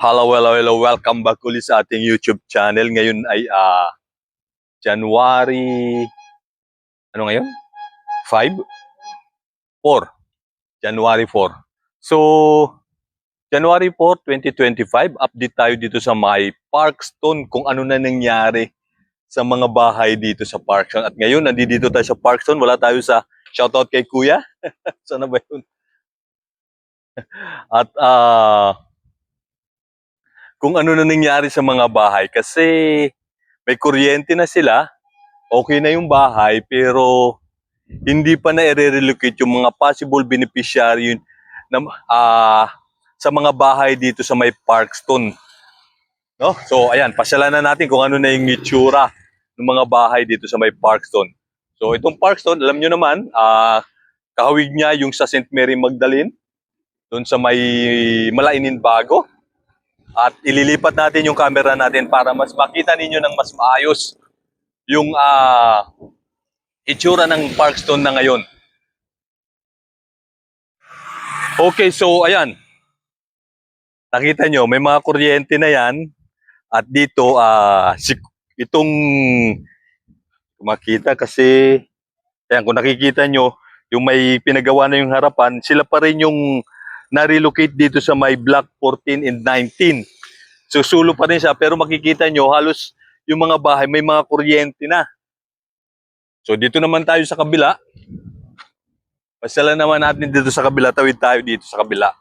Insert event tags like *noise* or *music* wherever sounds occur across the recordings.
Hello, hello, hello. Welcome back ulit sa ating YouTube channel. Ngayon ay ah January ano ngayon? 5 4 January 4. So January 4, 2025, update tayo dito sa my Parkstone kung ano na nangyari sa mga bahay dito sa Parkstone. At ngayon, nandito tayo sa Parkstone. Wala tayo sa shoutout kay Kuya. *laughs* Sana ba yun? At ah kung ano na nangyari sa mga bahay kasi may kuryente na sila, okay na yung bahay pero hindi pa na i-relocate yung mga possible beneficiary yun na ah, sa mga bahay dito sa may Parkstone. No? So ayan, pasyalan na natin kung ano na yung itsura ng mga bahay dito sa may Parkstone. So itong Parkstone, alam nyo naman, ah kahawig niya yung sa St. Mary Magdalene, doon sa may Malainin Bago. At ililipat natin yung camera natin para mas makita ninyo ng mas maayos yung ah itsura ng Parkstone na ngayon. Okay, so ayan. Nakita nyo, may mga kuryente na yan. At dito, ah si, itong makita kasi, ayan, kung nakikita nyo, yung may pinagawa na yung harapan, sila pa rin yung na-relocate dito sa may block 14 and 19. So sulo pa rin siya pero makikita nyo halos yung mga bahay may mga kuryente na. So dito naman tayo sa kabila. Pasala naman natin dito sa kabila, tawid tayo dito sa kabila.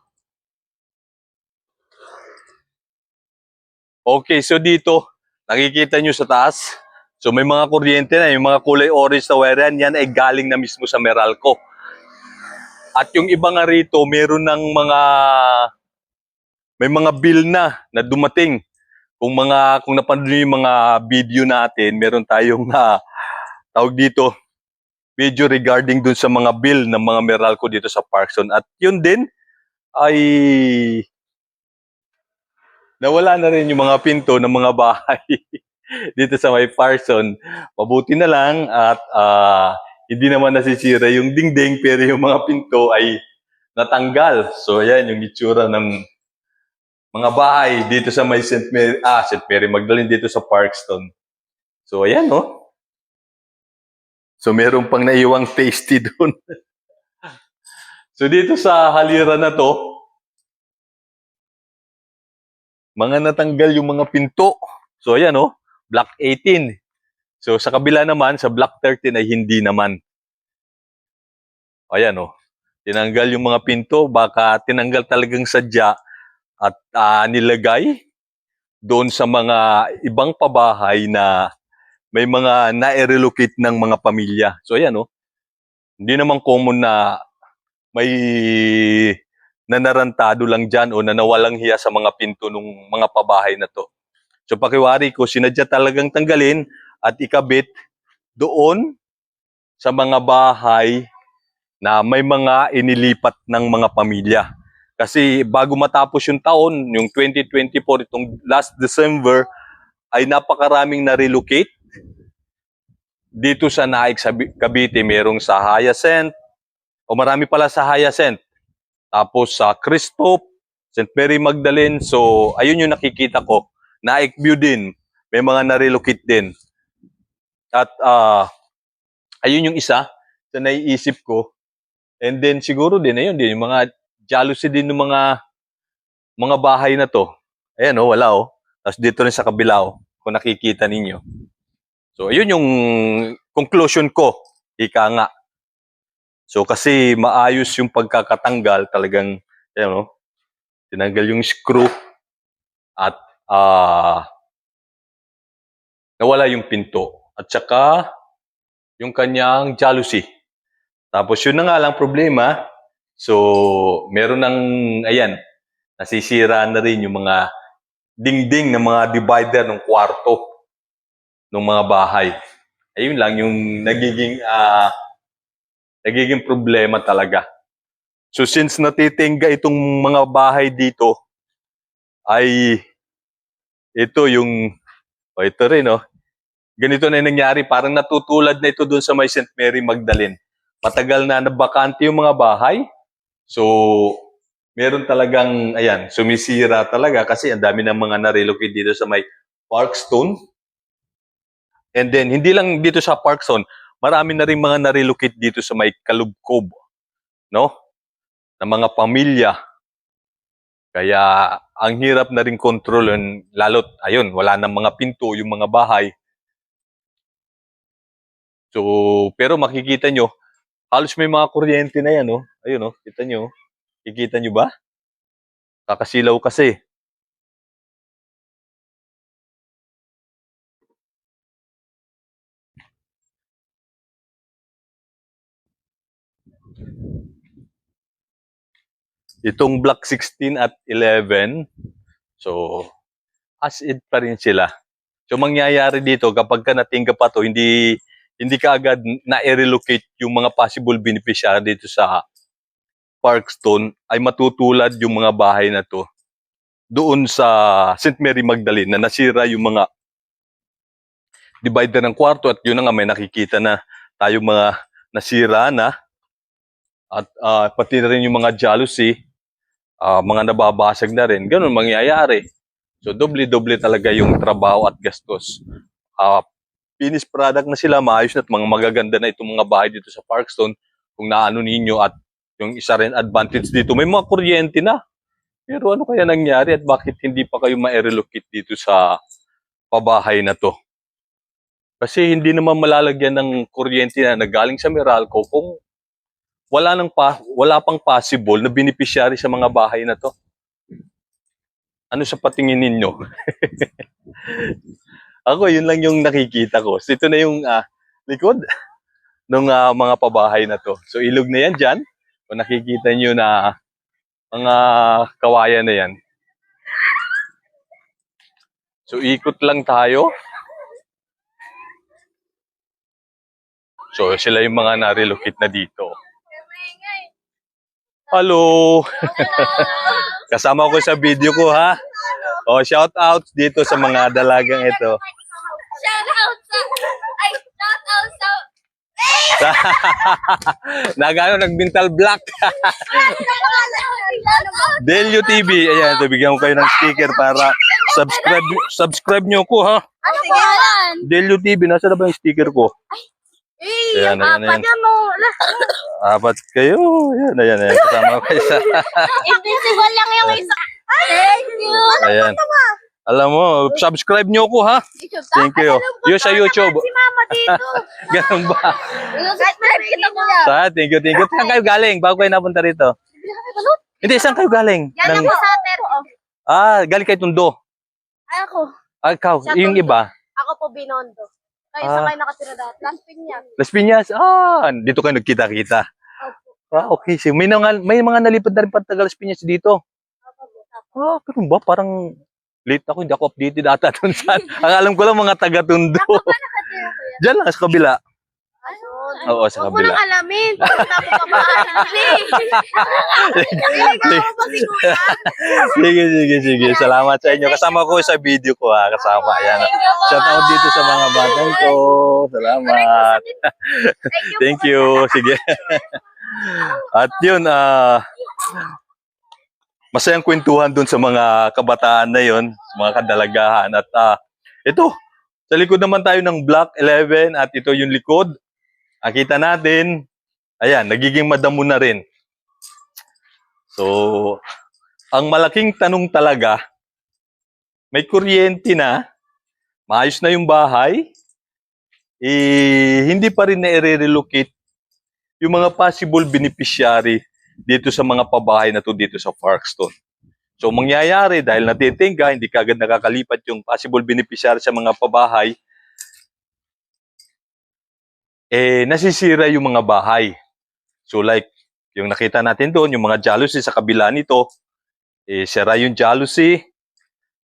Okay, so dito, nakikita nyo sa taas. So may mga kuryente na, yung mga kulay orange na wire yan, yan ay galing na mismo sa Meralco. At yung iba nga rito, meron ng mga may mga bill na na dumating. Kung mga kung napanood niyo yung mga video natin, meron tayong na *laughs* tawag dito video regarding dun sa mga bill ng mga Meralco dito sa Parkson. At yun din ay nawala na rin yung mga pinto ng mga bahay *laughs* dito sa may Parkson. Mabuti na lang at ah, hindi naman nasisira yung dingding pero yung mga pinto ay natanggal. So ayan yung itsura ng mga bahay dito sa may St. Mary, ah, St. Mary Magdalene dito sa Parkstone. So ayan no. So meron pang naiwang tasty *laughs* doon. so dito sa halira na to, mga natanggal yung mga pinto. So ayan no, block 18. So sa kabila naman, sa block 13 ay hindi naman. Ayan oh. Tinanggal yung mga pinto, baka tinanggal talagang sadya at ah, nilagay doon sa mga ibang pabahay na may mga na-relocate ng mga pamilya. So ayan oh. Hindi naman common na may nanarantado lang dyan o nanawalang hiya sa mga pinto ng mga pabahay na to. So pakiwari ko, sinadya talagang tanggalin at ikabit doon sa mga bahay na may mga inilipat ng mga pamilya. Kasi bago matapos yung taon, yung 2024, itong last December, ay napakaraming na-relocate. Dito sa Naik sa Cavite, merong sa Hyacinth, o marami pala sa Hyacinth. Tapos sa Christop, St. Mary Magdalene. So, ayun yung nakikita ko. Naik View din. May mga na-relocate din. At ah ayun yung isa sa naiisip ko. And then siguro din, ayun din, yung mga jealousy din ng mga mga bahay na to. Ayan oh, wala oh. Tapos dito rin sa kabila oh, kung nakikita ninyo. So, ayun yung conclusion ko. Ika nga. So, kasi maayos yung pagkakatanggal, talagang, ayan oh, tinanggal yung screw at ah nawala yung pinto. At saka, yung kanyang jealousy. Tapos yun na nga lang problema. So, meron ng, ayan, nasisira na rin yung mga dingding ng mga divider ng kwarto ng mga bahay. Ayun lang yung nagiging ah nagiging problema talaga. So since natitingga itong mga bahay dito ay ito yung o ito rin oh. Ganito na yung nangyari, parang natutulad na ito doon sa may St. Mary Magdalene. Matagal na nabakante yung mga bahay. So meron talagang, ayan, sumisira talaga kasi ang dami ng mga na-relocate dito sa may Parkstone. And then, hindi lang dito sa Parkstone, marami na rin mga na-relocate dito sa may Kalubkob, no? ng mga pamilya. Kaya ang hirap na rin kontrolin, lalo't ayun, wala nang mga pinto yung mga bahay. So, pero makikita nyo, halos may mga kuryente na yan, oh. Ayun, oh, kita nyo. Kikita nyo ba? Kakasilaw kasi. Itong Block 16 at 11, so, as it pa rin sila. So, mangyayari dito, kapag ka natingga pa to, hindi, hindi ka agad na-relocate yung mga possible beneficiary dito sa Parkstone, ay matutulad yung mga bahay na to doon sa St. Mary Magdalene na nasira yung mga divider ng kwarto at yun na nga may nakikita na tayo mga nasira na at ah, pati na rin yung mga jealousy ah, mga nababasag na rin ganun mangyayari so doble-doble talaga yung trabaho at gastos Ah, finished product na sila maayos na at mga magaganda na itong mga bahay dito sa Parkstone kung naano ninyo at yung isa rin advantage dito may mga kuryente na pero ano kaya nangyari at bakit hindi pa kayo ma-relocate dito sa pabahay na to? Kasi hindi naman malalagyan ng kuryente na nagaling sa Meralco kung wala nang pa, wala pang possible na beneficiary sa mga bahay na to. Ano sa patingin ninyo? *laughs* Ako, yun lang yung nakikita ko. So, ito na yung ah, likod *laughs* ng mga pabahay na to. So, ilog na yan dyan. Kung nakikita nyo na mga kawayan na yan. So, ikot lang tayo. So, sila yung mga na-relocate na dito. Hello! *laughs* Kasama ko sa video ko, ha? O, shout out dito sa mga dalagang ito. Shout out sa... Ay, shout out sa... *laughs* Nagano, nagbintal black. *laughs* Delio TV. Ayan, ito, bigyan ko kayo ng sticker para subscribe subscribe nyo ko, ha? Ano? Delio TV, nasa na ba yung sticker ko? Eh, Ayan, ayan, ayan. Apat kayo. Ayan, ayan, ayan. Kasama ko kayo sa... Invisible lang yung isa. Thank you. Ayan. Alam mo, subscribe nyo ko, ha? Thank you. Yung sa YouTube. Si mama dito. *laughs* Ganun ba? Subscribe kita yan. Sa, thank you, thank you. Saan kayo galing? Bago kayo napunta rito. Hindi, saan kayo galing? Yan Nang- ako sa atin. ah, galing kayo Tundo. Ay, ako. Ah, ikaw, Sa yung iba. Ako po Binondo. Kayo Ah. sa kayo nakatira dati. Las Piñas. Las Piñas. Ah, dito kayo nagkita-kita. Opo. Ah, okay. So, may, mga, may mga nalipad na rin pa taga Las Piñas dito. Ah, ganun ba? Parang late ako. Hindi ako updated ata *laughs* dun saan. Ang alam ko lang mga taga-Tundo. Nakatira ko yan. Diyan lang, sa kabila. Oo, sa Huwag mo kabila. nang alamin. Mo ka si kuya. sige, sige, sige. Salamat sa inyo. Kasama ko sa video ko ha. Kasama. Ayan. Shout out dito sa mga batang ko. Salamat. Thank you. Sige. At yun, ah masayang kwentuhan dun sa mga kabataan na sa mga kadalagahan. At ah ito, sa likod naman tayo ng Block 11 at ito yung likod. Nakita natin, ayan, nagiging madamo na rin. So, ang malaking tanong talaga, may kuryente na, maayos na yung bahay, eh, hindi pa rin na-relocate yung mga possible beneficiary dito sa mga pabahay na to dito sa Parkstone. So, mangyayari dahil natitingga, hindi kagad nakakalipat yung possible beneficiary sa mga pabahay, eh, nasisira yung mga bahay. So, like, yung nakita natin doon, yung mga jealousy sa kabila nito, eh, sira yung jealousy,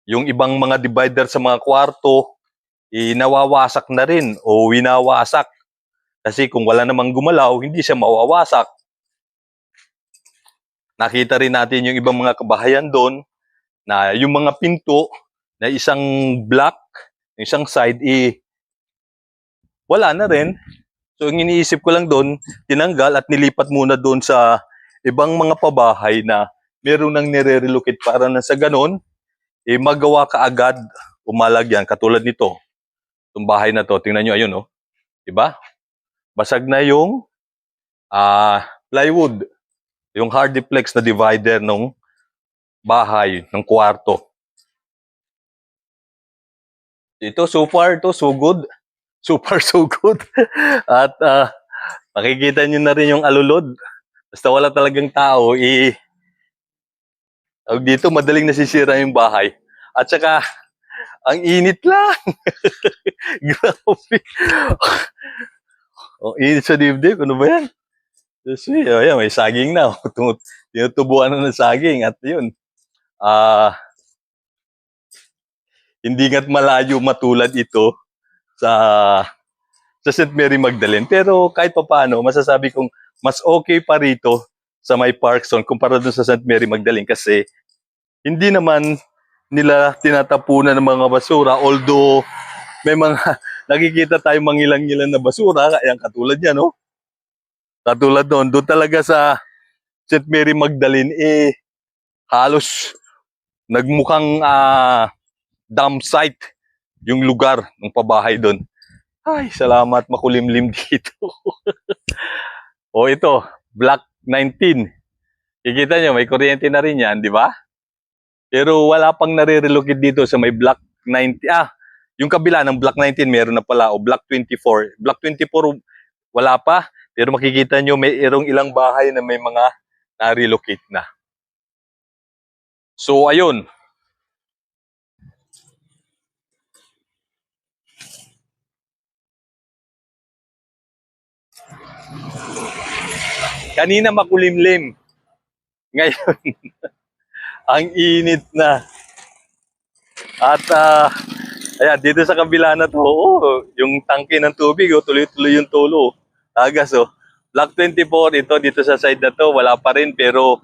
yung ibang mga divider sa mga kwarto, eh, nawawasak na rin o winawasak. Kasi kung wala namang gumalaw, hindi siya mawawasak. Nakita rin natin yung ibang mga kabahayan doon na yung mga pinto na isang block, isang side, eh, wala na rin. So, ang iniisip ko lang doon, tinanggal at nilipat muna doon sa ibang mga pabahay na meron nang nire-relocate para na sa ganon, eh magawa ka agad umalagyan katulad nito. Itong bahay na to, tingnan nyo, ayun oh. Diba? Basag na yung ah plywood, yung hardiplex na divider ng bahay, ng kwarto. Ito, so far, to so good. *laughs* Super, so good. *laughs* At ah, makikita nyo na rin yung alulod. Basta wala talagang tao, i tawag dito, madaling nasisira yung bahay. At saka, ang init lang. *laughs* Grabe. Ang init sa dibdib. Ano ba yan? Diyos me, oh, yan, may saging na. oh. *laughs* Tinutubuan na ng saging. At yun, ah, hindi nga't malayo matulad ito sa sa St. Mary Magdalene. Pero kahit pa paano, masasabi kong mas okay pa rito sa may Parkson kumpara dun sa St. Mary Magdalene kasi hindi naman nila tinatapunan ng mga basura although may mga *laughs* nakikita tayo mangilang-ilang na basura kaya katulad niya no katulad doon doon talaga sa St. Mary Magdalene eh halos nagmukhang ah, dump site yung lugar ng pabahay doon ay salamat makulimlim *laughs* dito o ito Black 19 kikita nyo may kuryente na rin yan di ba pero wala pang nare-relocate dito sa may Block 90. Ah, yung kabila ng Block 19 meron na pala o Block 24. Block 24 wala pa, pero makikita nyo may erong ilang bahay na may mga na-relocate na. So ayun. Kanina makulimlim. Ngayon, *laughs* ang init na. At ah, ayan, dito sa kabila na to, oh, yung tangke ng tubig, oh, tuloy-tuloy yung tulo. Tagas, oh. Block 24, ito dito sa side na to, wala pa rin, pero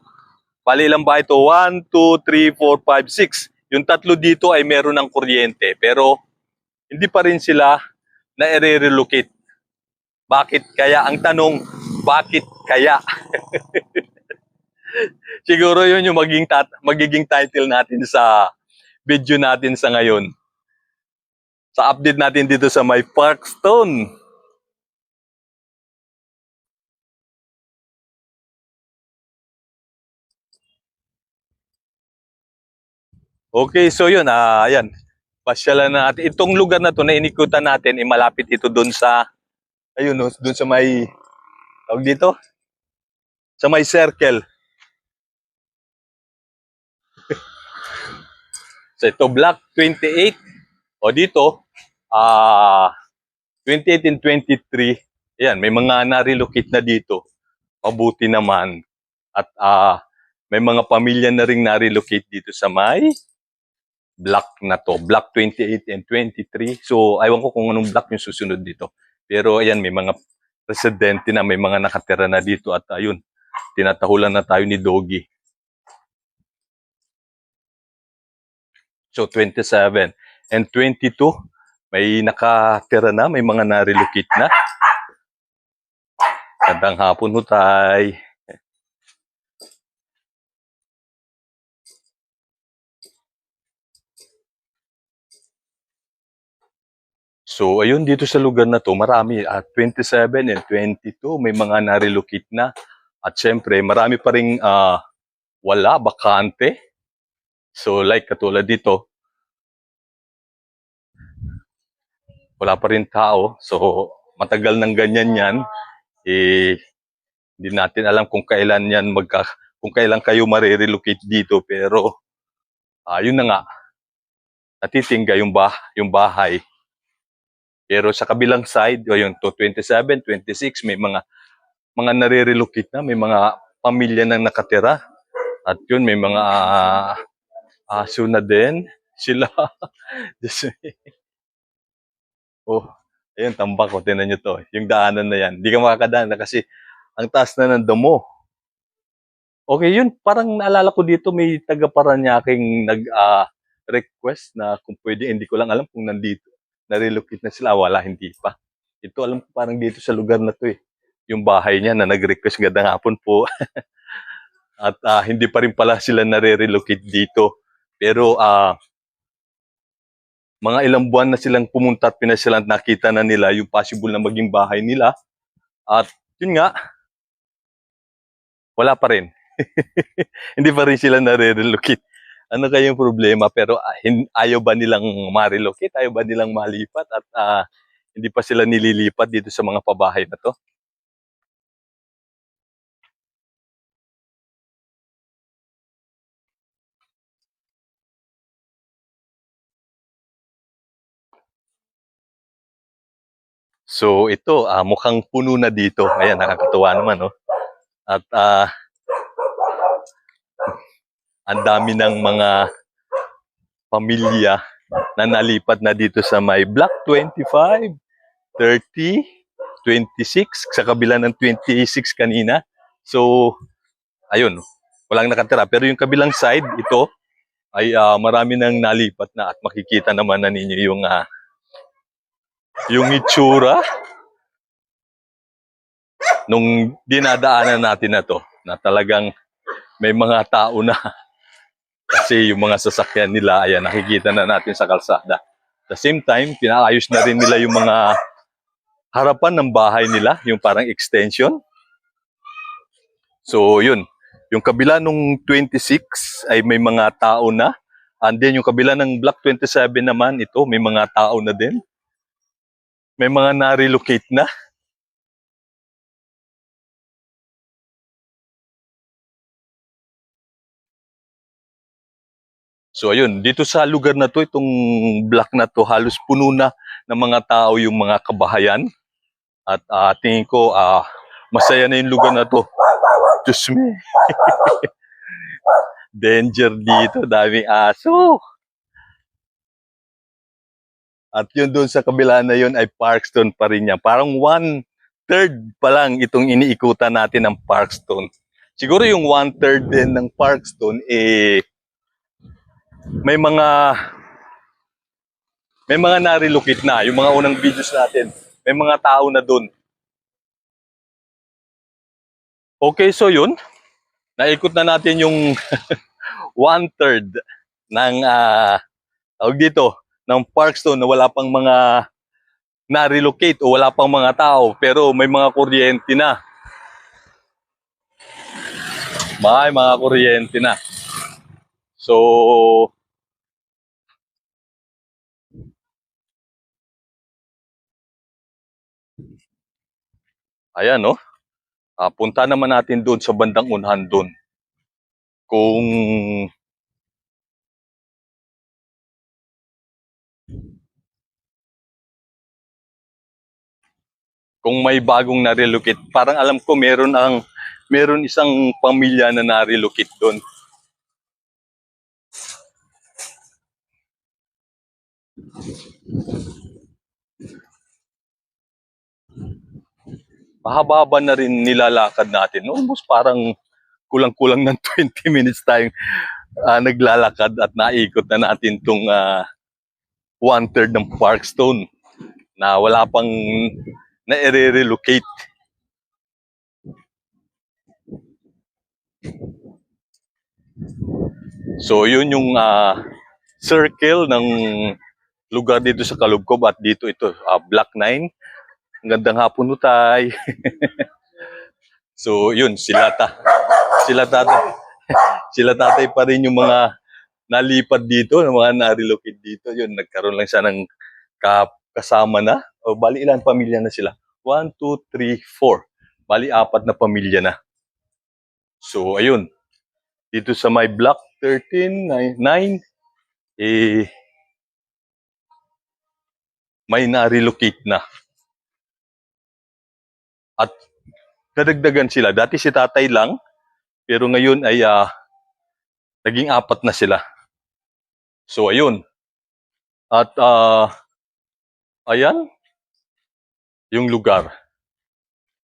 bali lang ba ito? 1, 2, 3, 4, 5, 6. Yung tatlo dito ay meron ng kuryente, pero hindi pa rin sila na relocate Bakit kaya? Ang tanong, bakit kaya? *laughs* Siguro yun yung maging tat- magiging title natin sa video natin sa ngayon. Sa update natin dito sa my Parkstone. Okay, so yun, ah, ayan. Pasyalan na natin. Itong lugar na to na inikutan natin, eh, malapit ito doon sa, ayun, no, doon sa may, tawag dito? Sa may circle. *laughs* So ito block 28 o dito ah 28 and 23 ayan may mga na-relocate na dito mabuti naman at ah may mga pamilya na ring na-relocate dito sa may block na to block 28 and 23 so aywan ko kung anong block yung susunod dito pero ayan may mga residente na may mga nakatira na dito at ayun tinatahulan na tayo ni Doggy So 27 and 22 may nakatira na, may mga na-relocate na. Gandang hapon ho tay. So ayun dito sa lugar na to, marami at 27 and 22 may mga na-relocate na. At syempre, marami pa ring ah, wala bakante. So like katulad dito, wala pa rin tao. So, matagal nang ganyan yan. Eh, hindi natin alam kung kailan yan magka, kung kailan kayo marirelocate dito. Pero, ayun na nga. Natitingga yung, bah, yung bahay. Pero sa kabilang side, o yung 27, 26, may mga mga nare-relocate na, may mga pamilya nang nakatira. At yun, may mga ah, aso na din. *laughs* Sila. Oh, ayun, tambak ko. Tinan nyo to. Yung daanan na yan. Hindi ka makakadaan na kasi ang taas na ng damo. Okay, yun. Parang naalala ko dito, may taga Paranyaking nag-request na kung pwede. Hindi ko lang alam kung nandito. Na-relocate na sila. Wala, hindi pa. Ito, alam ko parang dito sa lugar na to eh. Yung bahay niya na nag-request gandang hapon po. *laughs* At ah, hindi pa rin pala sila nare-relocate dito. Pero ah, mga ilang buwan na silang pumunta at pinasyalan nakita na nila yung possible na maging bahay nila. At yun nga, wala pa rin. *laughs* hindi pa rin sila nare-relocate. Ano kayang problema? Pero ah, ayaw ba nilang ma-relocate? Ayaw ba nilang malipat? At ah, hindi pa sila nililipat dito sa mga pabahay na to? So ito, ah, mukhang puno na dito. Ayan, nakakatuwa naman, no? At ah, ang dami ng mga pamilya na nalipat na dito sa may Block 25, 30, 26, sa kabila ng 26 kanina. So, ayun, walang nakatira. Pero yung kabilang side, ito, ay ah, marami nang nalipat na at makikita naman na ninyo yung ah, yung itsura nung dinadaanan natin na to na talagang may mga tao na kasi yung mga sasakyan nila ayan nakikita na natin sa kalsada. The same time pinaayos na rin nila yung mga harapan ng bahay nila yung parang extension. So yun. Yung kabila nung 26 ay may mga tao na. And then yung kabila ng block 27 naman ito may mga tao na din. May mga na-relocate na. So ayun, dito sa lugar na to, itong block na to, halos puno na ng mga tao yung mga kabahayan. At ah, tingin ko, ah, masaya na yung lugar na to. Diyos me. *laughs* Danger dito, daming aso. At yun doon sa kabila na yun ay Parkstone pa rin yan. Parang one-third pa lang itong iniikutan natin ng Parkstone. Siguro yung one-third din ng Parkstone, eh, may mga may mga na-relocate na. Yung mga unang videos natin, may mga tao na doon. Okay, so yun. Naikot na natin yung *laughs* one-third ng, ah tawag dito, ng Parkstone na wala pang mga na-relocate o wala pang mga tao pero may mga kuryente na. May mga kuryente na. So, ayan no. Ah, punta naman natin doon sa bandang unhan doon. Kung kung may bagong na-relocate. Parang alam ko meron ang meron isang pamilya na na-relocate doon. Mahaba na rin nilalakad natin. Almost parang kulang-kulang ng *laughs* 20 minutes tayong ah, naglalakad at naikot na natin tong ah, one-third ng Parkstone na wala pang na-relocate. So yun yung ah, circle ng lugar dito sa Kalugkob at dito ito, ah, Block 9. Ang gandang hapon no tay. *laughs* so yun, sila ta. Sila tatay. *laughs* sila tatay pa rin yung mga nalipat dito, ng mga na-relocate dito. Yun, nagkaroon lang siya ng ka- kasama na. O, bali ilan pamilya na sila? 1, 2, 3, 4. Bali apat na pamilya na. So, ayun. Dito sa my block 13, 9, 9 eh, may na-relocate na. At nadagdagan sila. Dati si tatay lang, pero ngayon ay ah, naging apat na sila. So, ayun. At, ah, ayan, yung lugar.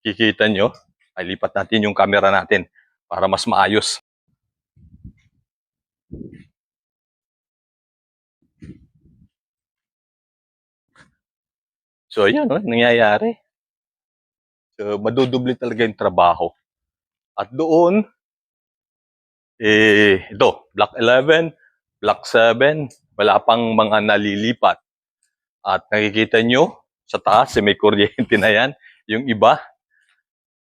Kikita nyo, ay lipat natin yung camera natin para mas maayos. So, ayan, oh, nangyayari. So, madudubli talaga yung trabaho. At doon, eh, ito, Block 11, Block 7, wala pang mga nalilipat. At nakikita nyo, sa taas, eh, may kuryente na yan. Yung iba,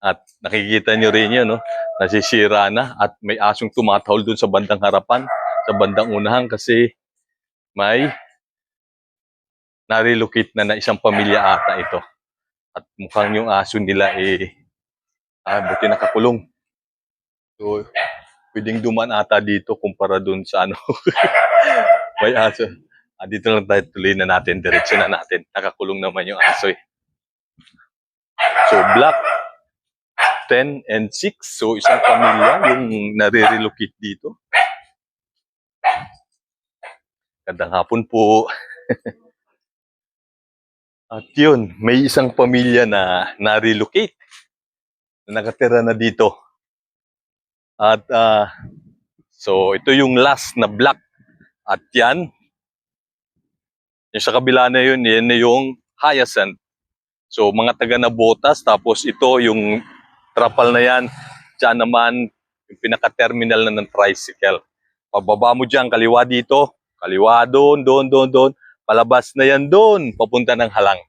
at nakikita nyo rin yun, no? nasisira na at may asong tumatahol dun sa bandang harapan, sa bandang unahan kasi may narilocate na na isang pamilya ata ito. At mukhang yung aso nila eh, ah, buti nakakulong. So, pwedeng duman ata dito kumpara dun sa ano. *laughs* may aso. Ah, dito lang tayo tuloy na natin, diretso na natin. Nakakulong naman yung aso eh. So, black 10 and 6. So, isang pamilya yung nare-relocate dito. Gandang hapon po. *laughs* At yun, may isang pamilya na na-relocate. Na nakatira na dito. At ah, so, ito yung last na block. At yan, yung sa kabila na yun, yan na yung Hyacinth. So, mga taga na botas, tapos ito yung trapal na yan, dyan naman yung pinaka-terminal na ng tricycle. Pababa mo dyan, kaliwa dito, kaliwa doon, doon, doon, doon, palabas na yan doon, papunta ng halang.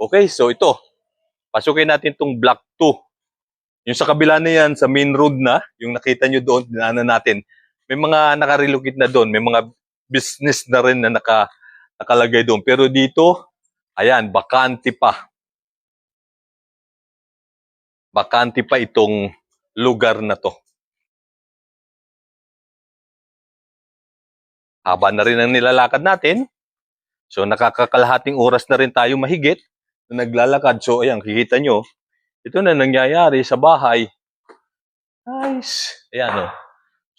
Okay, so ito, pasukin natin tong block 2. Yung sa kabila na yan, sa main road na, yung nakita nyo doon, dinaanan natin, may mga nakarelocate na doon, may mga business na rin na naka, nakalagay doon. Pero dito, ayan, bakante pa. Bakante pa itong lugar na to. Haba na rin ang nilalakad natin. So nakakakalahating oras na rin tayo mahigit na naglalakad. So ayan, kikita nyo, ito na nangyayari sa bahay. Nice. Ayan o.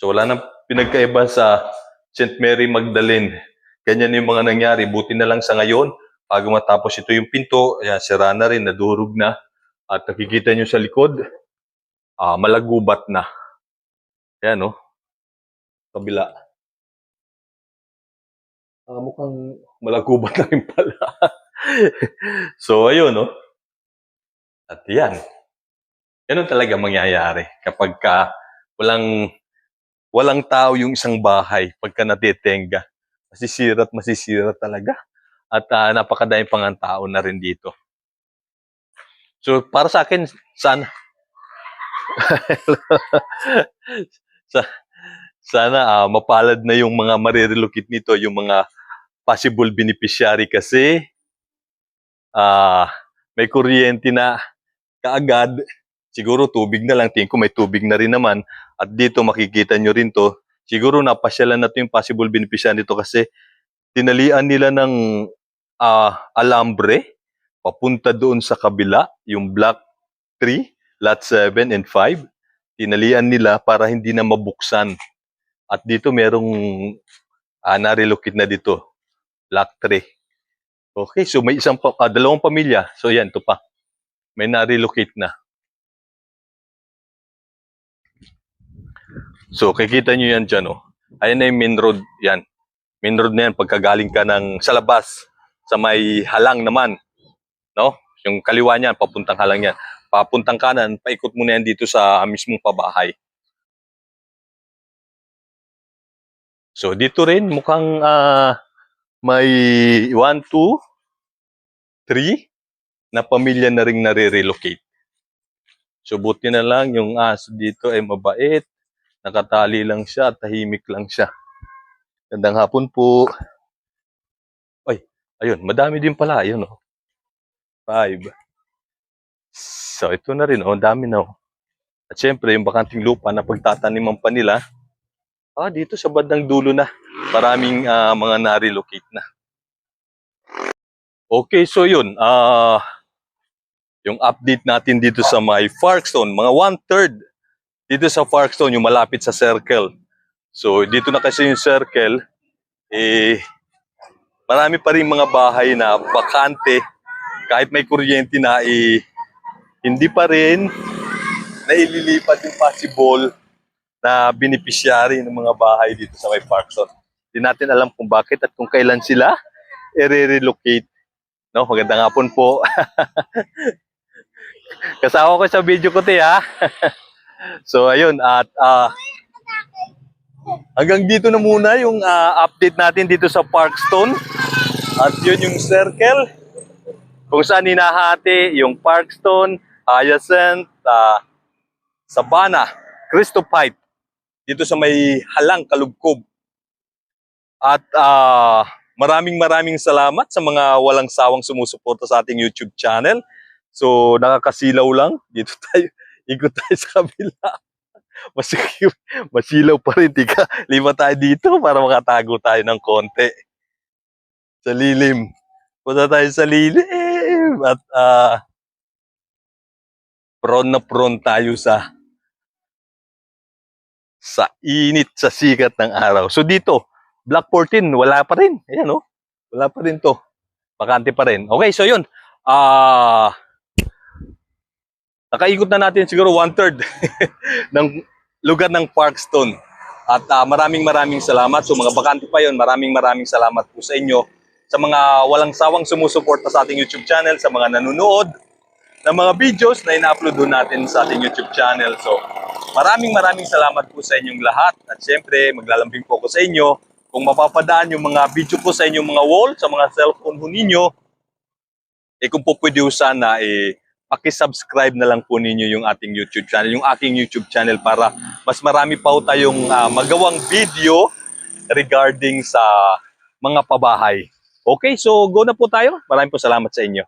So wala nang pinagkaiba sa St. Mary Magdalene. Ganyan yung mga nangyari. Buti na lang sa ngayon, bago matapos ito yung pinto, ayan, sira na rin, nadurog na. At nakikita nyo sa likod, ah, malagubat na. Ayan o. Kabila. Ah, mukhang malagubat na rin pala. *laughs* so, ayun, no? At yan. Ganun talaga mangyayari kapag ka walang walang tao yung isang bahay pagka natitenga. Masisira at masisira talaga. At uh, napakadaming pang tao na rin dito. So, para sa akin, sana *laughs* sa, sana ah, mapalad na yung mga marirelocate nito, yung mga possible beneficiary kasi ah may kuryente na kaagad. Siguro tubig na lang. Tingin ko may tubig na rin naman. At dito makikita nyo rin to. Siguro napasyalan na to yung possible beneficiary nito kasi tinalian nila ng ah, alambre papunta doon sa kabila, yung block 3, lot 7 and 5. Tinalian nila para hindi na mabuksan. At dito merong ah, na-relocate na dito, block 3. Okay, so may isang pa, ah, dalawang pamilya. So yan, ito pa. May na-relocate na. So, kikita nyo yan dyan, oh. Ayan na yung main road, yan. Main road na yan, pagkagaling ka ng sa labas, sa may halang naman, no? Yung kaliwa niyan, papuntang halang yan. Papuntang kanan, paikot mo na yan dito sa mismong pabahay. So, dito rin, mukhang ah, may 1, 2, 3 na pamilya na rin nare-relocate. So, buti na lang yung aso dito ay mabait. Nakatali lang siya, tahimik lang siya. Gandang hapon po. Ay, ayun, madami din pala. Ayun, oh. Five. So, ito na rin, oh. Dami na, oh. At syempre, yung bakanting lupa na pagtataniman pa nila, ah, dito sa bandang dulo na. Maraming ah, mga na-relocate na. Okay, so yun. Ah, yung update natin dito sa my Parkstone, mga one-third dito sa Parkstone, yung malapit sa circle. So, dito na kasi yung circle, eh, marami pa rin mga bahay na bakante, kahit may kuryente na, eh, hindi pa rin naililipat yung possible na beneficiary ng mga bahay dito sa may Parkstone. Hindi natin alam kung bakit at kung kailan sila i-relocate. No, magandang hapon po. *laughs* Kasama ko sa video ko 'te ha. *laughs* so ayun at ah Hanggang dito na muna yung ah, update natin dito sa Parkstone. At yun yung circle kung saan hinahati yung Parkstone, Hyacinth, ah, Sabana, Christopite dito sa may halang kalubkob. At ah, maraming maraming salamat sa mga walang sawang sumusuporta sa ating YouTube channel. So nakakasilaw lang. Dito *laughs* tayo, ikot tayo sa kabila. Mas, masilaw pa rin. Tika, lima tayo dito para makatago tayo ng konti. Sa lilim. Punta tayo sa lilim. At ah prone na prone tayo sa sa init sa sikat ng araw. So dito, Black 14, wala pa rin. Ayan oh. Wala pa rin to. Bakante pa rin. Okay, so yun. Ah nakaikot na natin siguro one-third *laughs* ng lugar ng Parkstone. At ah, maraming maraming salamat. So mga bakante pa yon maraming maraming salamat po sa inyo. Sa mga walang sawang sumusuporta sa ating YouTube channel, sa mga nanonood ng mga videos na ina-upload doon natin sa ating YouTube channel. So maraming maraming salamat po sa inyong lahat. At syempre, maglalambing po ako sa inyo. Kung mapapadaan yung mga video po sa inyong mga wall, sa mga cellphone ho ninyo, eh kung po pwede sana, eh, pakisubscribe na lang po ninyo yung ating YouTube channel, yung aking YouTube channel para mas marami pa ho tayong ah, magawang video regarding sa mga pabahay. Okay, so go na po tayo. Maraming po salamat sa inyo.